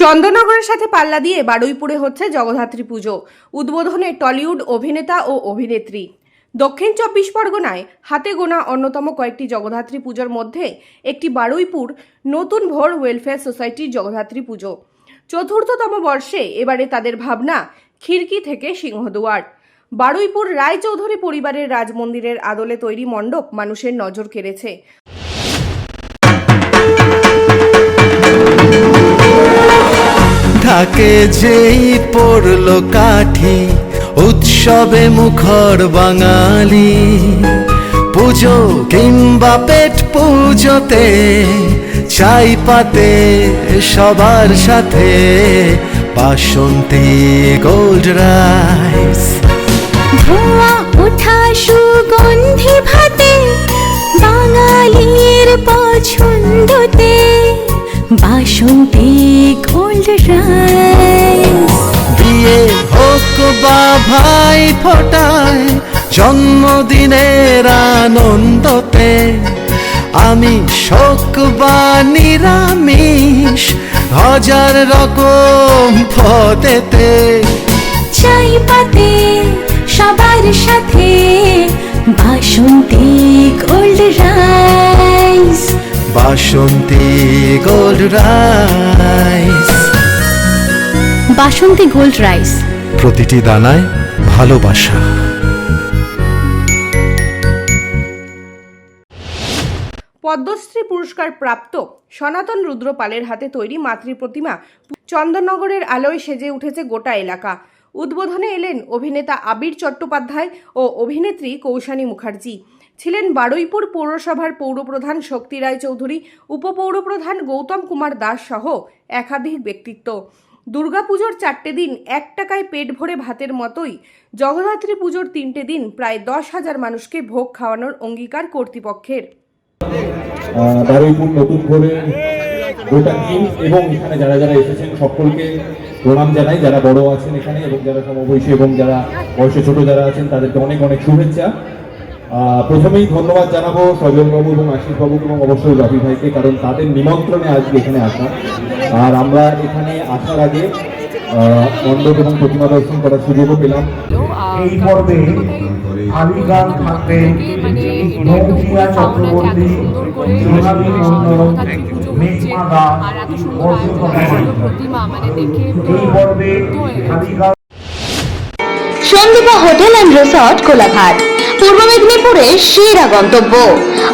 চন্দননগরের সাথে পাল্লা দিয়ে বারুইপুরে হচ্ছে জগদ্ধাত্রী পুজো, উদ্বোধনে টলিউড অভিনেতা ও অভিনেত্রী। দক্ষিণ চব্বিশ পরগনায় হাতে গোনা অন্যতম কয়েকটি জগদ্ধাত্রী পুজোর মধ্যে একটি বারুইপুর নতুন ভোর ওয়েলফেয়ার সোসাইটির জগদ্ধাত্রী পুজো। চতুর্থতম বর্ষে এবারে তাদের ভাবনা খিড়কি থেকে সিংহদুয়ার। বারুইপুর রায়চৌধুরী পরিবারের রাজমন্দিরের আদলে তৈরি মণ্ডপ মানুষের নজর কেড়েছে। থাকে যেই পড়ল কাঠি, উৎসবে মুখর বাঙালি। পুজো কিংবা পেট পুজোতে চাই পাতে সবার সাথে বাসন্তী গোল্ড রাইস। ধোঁয়া ওঠা সুগন্ধি ভাতে বাঙালির পছন্দতে বাসন্তী গোল্ড রাইস বিয়ে হোক বা ভাই ফোটায় জন্মদিনের আনন্দতে। আমি শোক বা নিরামিষ হাজার রকম পদেতে চাই পাতে সবার সাথে Basanti gold rice Basanti gold rice. Basanti gold rice. প্রতিটি দানায় ভালোবাসা। পদ্মশ্রী পুরস্কার প্রাপ্ত সনাতন রুদ্রপালের হাতে তৈরি মাতৃ প্রতিমা চন্দননগরের আলোয় সেজে উঠেছে গোটা এলাকা। উদ্বোধনে এলেন অভিনেতা আবির চট্টোপাধ্যায় ও অভিনেত্রী কৌশানী মুখার্জি। ছিলেন বারুইপুর পৌরসভার পৌরপ্রধান শক্তি রায় চৌধুরী উপপৌরপ্রধান গৌতম কুমার দাস সহ একাধিক ব্যক্তিত্ব। দুর্গাপুজোর চারটে দিন এক টাকায় পেট ভরে ভাতের মতোই জগদ্ধাত্রী পুজোর তিনটে দিন প্রায় দশ হাজার মানুষকে ভোগ খাওয়ানোর অঙ্গীকার কর্তৃপক্ষের। এবং এখানে যারা যারা এসেছেন সকলকে প্রণাম জানাই, যারা বড় আছেন এখানে এবং যারা সমবয়সী এবং যারা বয়সে ছোট যারা আছেন, তাদেরকে অনেক অনেক শুভেচ্ছা। প্রথমেই ধন্যবাদ জানাব সজলবাবু এবং আশিসবাবু এবং অবশ্যই রবি ভাইকে কারণ তাদের নিমন্ত্রণে আজকে এখানে আসা আর আমরা এখানে আসার আগে আহ, মণ্ডপ এবং প্রতিমা দর্শন করার সুযোগও পেলাম। এই পর্বে আলী গান থাকবেন মৌখিয়া চক্রবর্তী সোনালী মন্ডল মেঘমা দাস এই পর্বে আলী গান Sandipa hotel and resort Kolaghat. পূর্ব মেদিনীপুরের সেরা গন্তব্য।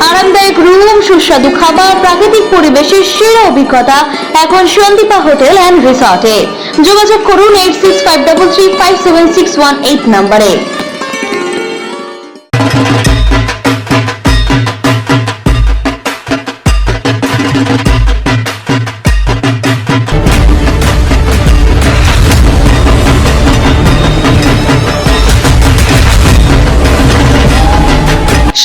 আরামদায়ক রুম, সুস্বাদু খাবার, প্রাকৃতিক পরিবেশের সেরা অভিজ্ঞতা এখন সন্দীপা হোটেল অ্যান্ড রিসর্টে যোগাযোগ করুন eight six five double three five seven six one eight নম্বরে।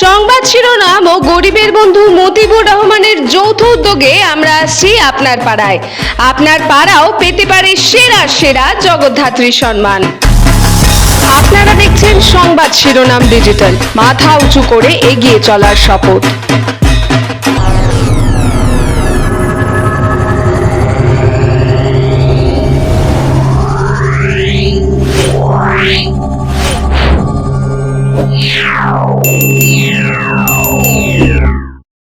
সংবাদ শিরোনাম ও গরিবের বন্ধু মতিবুর রহমানের যৌথ উদ্যোগে আমরা আসছি আপনার পাড়ায়। আপনার পাড়াও পেতে পারে সেরা সেরা জগদ্ধাত্রী সম্মান। আপনারা দেখছেন সংবাদ শিরোনাম ডিজিটাল। মাথা উঁচু করে এগিয়ে চলার শপথ।